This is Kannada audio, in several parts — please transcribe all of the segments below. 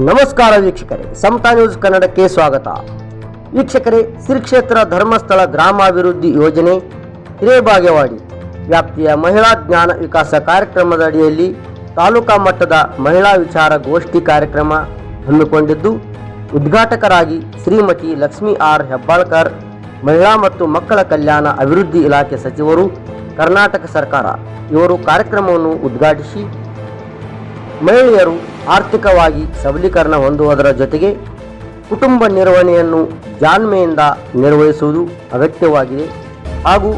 ನಮಸ್ಕಾರ ವೀಕ್ಷಕರೇ, ಸಮತಾ ನ್ಯೂಸ್ ಕನ್ನಡಕ್ಕೆ ಸ್ವಾಗತ. ವೀಕ್ಷಕರೇ ಶ್ರೀ ಕ್ಷೇತ್ರ ಧರ್ಮಸ್ಥಳ ಗ್ರಾಮಾಭಿವೃದ್ಧಿ ಯೋಜನೆ ಹಿರೇಬಾಗೇವಾಡಿ ವ್ಯಾಪ್ತಿಯ ಮಹಿಳಾ ಜ್ಞಾನ ವಿಕಾಸ ಕಾರ್ಯಕ್ರಮದ ಅಡಿಯಲ್ಲಿ ತಾಲೂಕಾ ಮಟ್ಟದ ಮಹಿಳಾ ವಿಚಾರ ಗೋಷ್ಠಿ ಕಾರ್ಯಕ್ರಮ ಹಮ್ಮಿಕೊಂಡಿದ್ದು, ಉದ್ಘಾಟಕರಾಗಿ ಶ್ರೀಮತಿ ಲಕ್ಷ್ಮೀ ಆರ್ ಹೆಬ್ಬಾಳ್ಕರ್, ಮಹಿಳಾ ಮತ್ತು ಮಕ್ಕಳ ಕಲ್ಯಾಣ ಅಭಿವೃದ್ಧಿ ಇಲಾಖೆ ಸಚಿವರು, ಕರ್ನಾಟಕ ಸರ್ಕಾರ ಇವರು ಕಾರ್ಯಕ್ರಮವನ್ನು ಉದ್ಘಾಟಿಸಿ, ಮಹಿಳೆಯರು ಆರ್ಥಿಕವಾಗಿ ಸಬಲೀಕರಣ ಹೊಂದುವುದರ ಜೊತೆಗೆ ಕುಟುಂಬ ನಿರ್ವಹಣೆಯನ್ನು ಜಾಣ್ಮೆಯಿಂದ ನಿರ್ವಹಿಸುವುದು ಅಗತ್ಯವಾಗಿದೆ. ಹಾಗೂ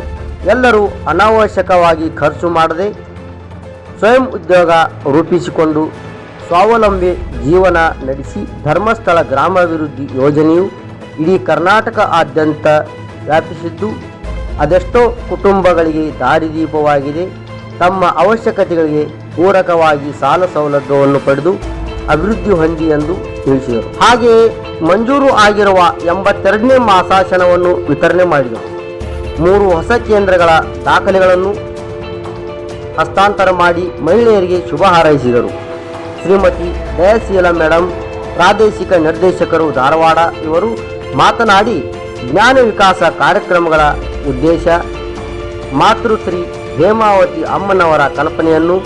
ಎಲ್ಲರೂ ಅನಾವಶ್ಯಕವಾಗಿ ಖರ್ಚು ಮಾಡದೆ ಸ್ವಯಂ ಉದ್ಯೋಗ ರೂಪಿಸಿಕೊಂಡು ಸ್ವಾವಲಂಬಿ ಜೀವನ ನಡೆಸಿ ಧರ್ಮಸ್ಥಳ ಗ್ರಾಮಾಭಿವೃದ್ಧಿ ಯೋಜನೆಯು ಇಡೀ ಕರ್ನಾಟಕ ಆದ್ಯಂತ ವ್ಯಾಪಿಸಿದ್ದು ಅದೆಷ್ಟೋ ಕುಟುಂಬಗಳಿಗೆ ದಾರಿದೀಪವಾಗಿದೆ ತಮ್ಮ ಅವಶ್ಯಕತೆಗಳಿಗೆ ಪೂರಕವಾಗಿ ಸಾಲ ಸೌಲಭ್ಯವನ್ನು ಪಡೆದು ಅಭಿವೃದ್ಧಿ ಹೊಂದಿ ಎಂದು ತಿಳಿಸಿದರು. ಹಾಗೆಯೇ ಮಂಜೂರು ಆಗಿರುವ ಎಂಬತ್ತೆರಡನೇ ಮಾಸಾಶನವನ್ನು ವಿತರಣೆ ಮಾಡಿದರು. ಮೂರು ಹೊಸ ಕೇಂದ್ರಗಳ ದಾಖಲೆಗಳನ್ನು ಹಸ್ತಾಂತರ ಮಾಡಿ ಮಹಿಳೆಯರಿಗೆ ಶುಭ ಹಾರೈಸಿದರು. ಶ್ರೀಮತಿ ದಯಶೀಲ ಮೇಡಮ್ ಪ್ರಾದೇಶಿಕ ನಿರ್ದೇಶಕರು ಧಾರವಾಡ, ಇವರು ಮಾತನಾಡಿ, ಜ್ಞಾನ ವಿಕಾಸ ಕಾರ್ಯಕ್ರಮಗಳ ಉದ್ದೇಶ, ಮಾತೃಶ್ರೀ ಹೇಮಾವತಿ ಅಮ್ಮನವರ ಕಲ್ಪನೆಯನ್ನು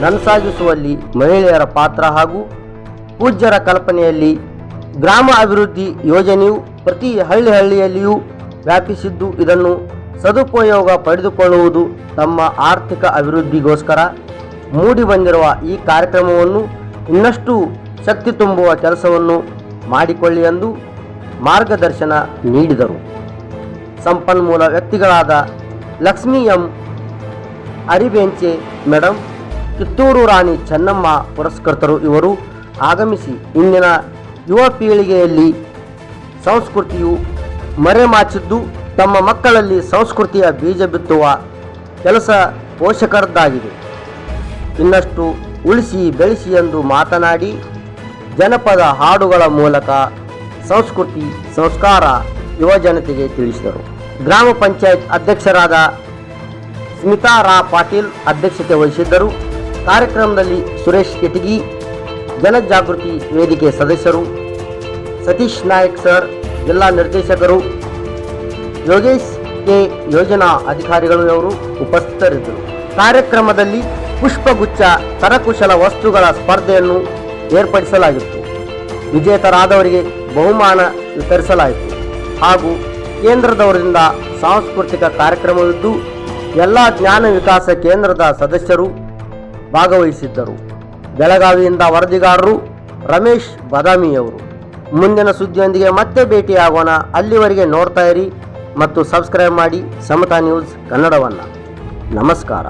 ನನಸಾಗಿಸುವಲ್ಲಿ ಮಹಿಳೆಯರ ಪಾತ್ರ ಹಾಗೂ ಪೂಜ್ಯರ ಕಲ್ಪನೆಯಲ್ಲಿ ಗ್ರಾಮ ಅಭಿವೃದ್ಧಿ ಯೋಜನೆಯು ಪ್ರತಿ ಹಳ್ಳಿ ಹಳ್ಳಿಯಲ್ಲಿಯೂ ವ್ಯಾಪಿಸಿದ್ದು ಇದನ್ನು ಸದುಪಯೋಗ ಪಡೆದುಕೊಳ್ಳುವುದು ತಮ್ಮ ಆರ್ಥಿಕ ಅಭಿವೃದ್ಧಿಗೋಸ್ಕರ ಮೂಡಿ ಬಂದಿರುವ ಈ ಕಾರ್ಯಕ್ರಮವನ್ನು ಇನ್ನಷ್ಟು ಶಕ್ತಿ ತುಂಬುವ ಕೆಲಸವನ್ನು ಮಾಡಿಕೊಳ್ಳಿ ಎಂದು ಮಾರ್ಗದರ್ಶನ ನೀಡಿದರು. ಸಂಪನ್ಮೂಲ ವ್ಯಕ್ತಿಗಳಾದ ಲಕ್ಷ್ಮೀ ಎಂ. ಅರಿಬೆಂಚೆ ಮೇಡಮ್ ಕಿತ್ತೂರು ರಾಣಿ ಚೆನ್ನಮ್ಮ ಪುರಸ್ಕೃತರು ಇವರು ಆಗಮಿಸಿ ಇಂದಿನ ಯುವ ಪೀಳಿಗೆಯಲ್ಲಿ ಸಂಸ್ಕೃತಿಯು ಮರೆಮಾಚಿದ್ದು ತಮ್ಮ ಮಕ್ಕಳಲ್ಲಿ ಸಂಸ್ಕೃತಿಯ ಬೀಜ ಬಿತ್ತುವ ಕೆಲಸ ಪೋಷಕರದ್ದಾಗಿದೆ. ಇನ್ನಷ್ಟು ಉಳಿಸಿ ಬೆಳೆಸಿ ಎಂದು ಮಾತನಾಡಿ ಜನಪದ ಹಾಡುಗಳ ಮೂಲಕ ಸಂಸ್ಕೃತಿ ಸಂಸ್ಕಾರ ಯುವ ಜನತೆಗೆ ತಿಳಿಸಿದರು. ಗ್ರಾಮ ಪಂಚಾಯತ್ ಅಧ್ಯಕ್ಷರಾದ ಸ್ಮಿತಾ ರಾ ಪಾಟೀಲ್ ಅಧ್ಯಕ್ಷತೆ ವಹಿಸಿದ್ದರು. ಕಾರ್ಯಕ್ರಮದಲ್ಲಿ ಸುರೇಶ್ ಕೆಟಗಿ, ಜನಜಾಗೃತಿ ವೇದಿಕೆ ಸದಸ್ಯರು, ಸತೀಶ್ ನಾಯಕ್ ಸರ್ ಜಿಲ್ಲಾ ನಿರ್ದೇಶಕರು, ಯೋಗೇಶ್ ಕೆ ಯೋಜನಾ ಅಧಿಕಾರಿಗಳು ಅವರು ಉಪಸ್ಥಿತರಿದ್ದರು. ಕಾರ್ಯಕ್ರಮದಲ್ಲಿ ಪುಷ್ಪಗುಚ್ಛ, ಕರಕುಶಲ ವಸ್ತುಗಳ ಸ್ಪರ್ಧೆಯನ್ನು ಏರ್ಪಡಿಸಲಾಗಿತ್ತು. ವಿಜೇತರಾದವರಿಗೆ ಬಹುಮಾನ ವಿತರಿಸಲಾಯಿತು. ಹಾಗೂ ಕೇಂದ್ರದವರಿಂದ ಸಾಂಸ್ಕೃತಿಕ ಕಾರ್ಯಕ್ರಮವಿದ್ದು ಎಲ್ಲ ಜ್ಞಾನ ವಿಕಾಸ ಕೇಂದ್ರದ ಸದಸ್ಯರು ಭಾಗವಹಿಸಿದ್ದರು. ಬೆಳಗಾವಿಯಿಂದ ವರದಿಗಾರರು ರಮೇಶ್ ಬದಾಮಿಯವರು. ಮುಂದಿನ ಸುದ್ದಿಯೊಂದಿಗೆ ಮತ್ತೆ ಭೇಟಿಯಾಗೋಣ. ಅಲ್ಲಿವರೆಗೆ ನೋಡ್ತಾ ಇರಿ ಮತ್ತು ಸಬ್ಸ್ಕ್ರೈಬ್ ಮಾಡಿ ಸಮತಾ ನ್ಯೂಸ್ ಕನ್ನಡವನ್ನು. ನಮಸ್ಕಾರ.